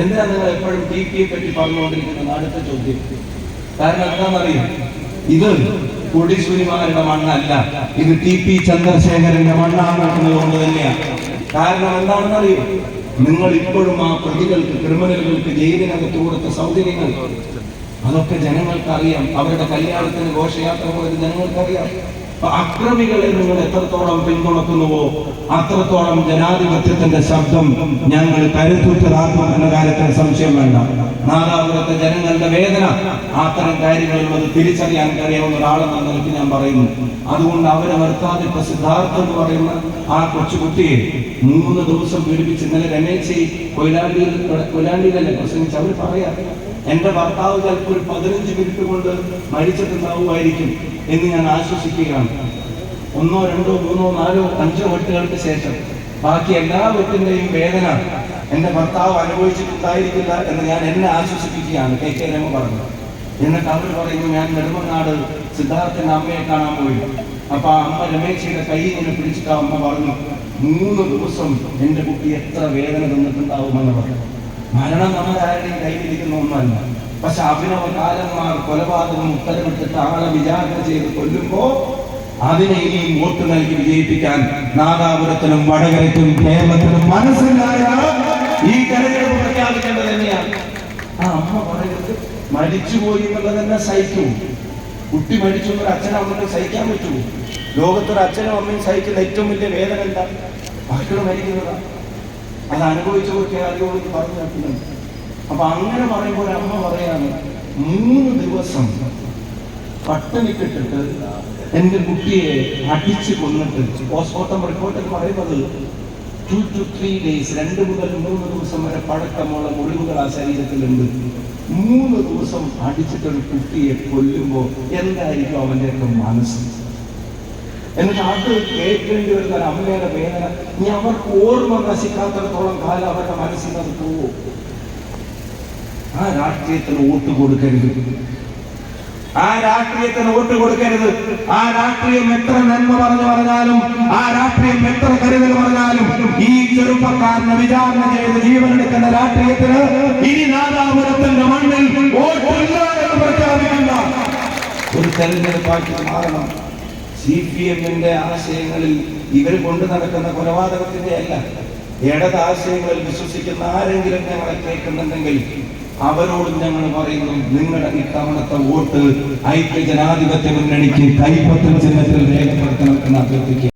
എന്തിനാ നിങ്ങൾ എപ്പോഴും ടി പിയെ പറ്റി പറഞ്ഞുകൊണ്ടിരിക്കുന്നത് അടുത്ത ചോദ്യം? കാരണം എന്താണെന്നറിയാം? ഇത് കൊടിശൂരിമാരുടെ മണ്ണല്ല. ഇത് ടി പി ചന്ദ്രശേഖരന്റെ മണ്ണാണ് എന്നതുകൊണ്ട് തന്നെയാണ് കാരണം എന്താണെന്നറിയോ? നിങ്ങൾ ഇപ്പോഴും ആ പ്രതികൾക്ക് ക്രിമിനലുകൾക്ക് ജയിലിനകത്ത് കൊടുത്ത സൗകര്യങ്ങൾ അതൊക്കെ ജനങ്ങൾക്ക് അറിയാം അവരുടെ കല്യാണത്തിന് ഘോഷയാത്ര പോയത് ജനങ്ങൾക്കറിയാം. അക്രമികളെ നിങ്ങൾ എത്രത്തോളം പിന്തുണക്കുന്നുവോ അത്രത്തോളം ജനാധിപത്യത്തിന്റെ ശബ്ദം ഞങ്ങൾ കരുത്തുറ്റതാക്കും എന്ന കാര്യത്തിൽ സംശയം വേണ്ട. നാലാപുരത്തെ ജനങ്ങളുടെ വേദന. അത്തരം കാര്യങ്ങളിൽ അത് തിരിച്ചറിയാൻ കഴിയാവുന്ന ഒരാളെന്ന നിലയ്ക്ക് ഞാൻ പറയുന്നു. അതുകൊണ്ട് അവരെ വരുത്താതെ ഇപ്പൊ സിദ്ധാർത്ഥ എന്ന് പറയുന്ന ആ കൊച്ചു കൊച്ചുകുട്ടിയെ മൂന്ന് ദിവസം പീഡിപ്പിച്ച് ഇന്നലെ രമേശ് കൊയിലാണ്ടിയിൽ കൊയിലാണ്ടിയിലല്ലേ പ്രസംഗിച്ച് അവർ പറയാം. എന്റെ ഭർത്താവ് ചിലപ്പോൾ ഒരു പതിനഞ്ച് മിനിറ്റ് കൊണ്ട് മരിച്ചിട്ടുണ്ടാവുമായിരിക്കും എന്ന് ഞാൻ ആശ്വസിക്കുകയാണ്. ഒന്നോ രണ്ടോ മൂന്നോ നാലോ അഞ്ചോ വെട്ടുകൾക്ക് ശേഷം ബാക്കി എല്ലാ വെട്ടിന്റെയും വേദന എന്റെ ഭർത്താവ് അനുഭവിച്ചിട്ടുണ്ടായിരിക്കില്ല എന്ന് ഞാൻ എന്നെ ആശ്വസിപ്പിക്കുകയാണ്. കെ കെ രമ പറഞ്ഞു. എന്നിട്ട് അവർ പറയുന്നു ഞാൻ നെടുമങ്ങാട് സിദ്ധാർത്ഥന്റെ അമ്മയെ കാണാൻ പോയി. അപ്പൊ ആ അമ്മ രമേശിയുടെ കൈ ഇങ്ങനെ പിടിച്ചിട്ട് അമ്മ പറഞ്ഞു മൂന്ന് ദിവസം എന്റെ കുട്ടി എത്ര വേദന തന്നിട്ടുണ്ടാവുമെന്ന് പറഞ്ഞു. മരണം നമ്മുടെ ആരുടെയും കയ്യിലിരിക്കുന്ന ഒന്നല്ല പക്ഷെ അഭിനവ കാലന്മാർ കൊലപാതകം ഉത്തരവിട്ടിട്ട് ആളെ വിചാരണ ചെയ്ത് കൊല്ലുമ്പോ അതിനെ ഈ വോട്ട് നൽകി വിജയിപ്പിക്കാൻ നാദാപുരത്തിനും വടകരയ്ക്കും കേരളത്തിനും മനസ്സിലായ ഈ തെരഞ്ഞെടുപ്പ് പ്രഖ്യാപിക്കേണ്ടത് തന്നെയാണ്. ആ അമ്മ പറയുന്നത് മരിച്ചുപോയി എന്നുള്ളത് തന്നെ സഹിക്കും. കുട്ടി മരിച്ചു എന്നൊരു അച്ഛനും അമ്മയ്ക്ക് സഹിക്കാൻ പറ്റുമോ? ലോകത്തൊരു അച്ഛനും അമ്മയും സഹിക്കുന്ന ഏറ്റവും വലിയ വേദന എന്താ? മക്കൾ മരിക്കുന്നതാണ് അത് അനുഭവിച്ചു അനുഭവിച്ചവർക്ക് അറിയുള്ളൂ പറഞ്ഞു കേൾക്കുന്നുണ്ട് അപ്പൊ അങ്ങനെ പറയുമ്പോൾ അമ്മ പറയാണ് മൂന്ന് ദിവസം പട്ടിണിക്കിട്ടിട്ട് എന്റെ കുട്ടിയെ അടിച്ചു കൊന്നിട്ട് പോസ്റ്റ്മോർട്ടം റിപ്പോർട്ടിൽ പറയുന്നത് ടു ടു ത്രീ ഡേയ്സ് രണ്ട് മുതൽ മൂന്ന് ദിവസം വരെ പഴക്കമുള്ള മുറിവുകൾ ആ ശരീരത്തിലുണ്ട്. മൂന്ന് ദിവസം അടിച്ചിട്ടൊരു കുട്ടിയെ കൊല്ലുമ്പോൾ എന്തായിരിക്കും അവന്റെയൊക്കെ മനസ്സ്? എന്നിട്ട് അത് കേൾക്കേണ്ടി വരുന്ന അമ്മയുടെ വേദന. ഇനി അവർക്ക് ഓർമ്മ നശിക്കാത്തടത്തോളം കാലം അവരുടെ മനസ്സിൽ അത് പോവും. ആ രാഷ്ട്രീയത്തിന് വോട്ട് കൊടുക്കരുത്. ആ രാഷ്ട്രീയത്തിന് വോട്ട് കൊടുക്കരുത്. ആ രാഷ്ട്രീയം എത്ര നന്മ പറഞ്ഞു പറഞ്ഞാലും ആ രാഷ്ട്രീയം എത്ര കരുതൽ പറഞ്ഞാലും ഈ ചെറുപ്പക്കാരനെ വിചാരണ ചെയ്ത് ജീവനെടുക്കുന്ന രാഷ്ട്രീയത്തിന് ഇനി നാദാപുരത്തിന്റെ മണ്ണിൽ പ്രഖ്യാപിക്കുന്ന ഒരു തെരഞ്ഞെടുപ്പാക്കി മാറണം. സി പി എമ്മിന്റെ ആശയങ്ങളിൽ ഇവർ കൊണ്ടു നടക്കുന്ന കൊലപാതകത്തിന്റെ അല്ല. ഇടത് ആശയങ്ങളിൽ വിശ്വസിക്കുന്ന ആരെങ്കിലും ഞങ്ങളെ കേൾക്കുന്നുണ്ടെങ്കിൽ അവരോടും ഞങ്ങൾ പറയുന്നു നിങ്ങളുടെ ഇത്തവണത്തെ വോട്ട് ഐക്യ ജനാധിപത്യ മുന്നണിക്ക് കൈപ്പത്തൽ ചിഹ്നത്തിൽ രേഖപ്പെടുത്തണം എന്ന് അഭ്യർത്ഥിക്കുക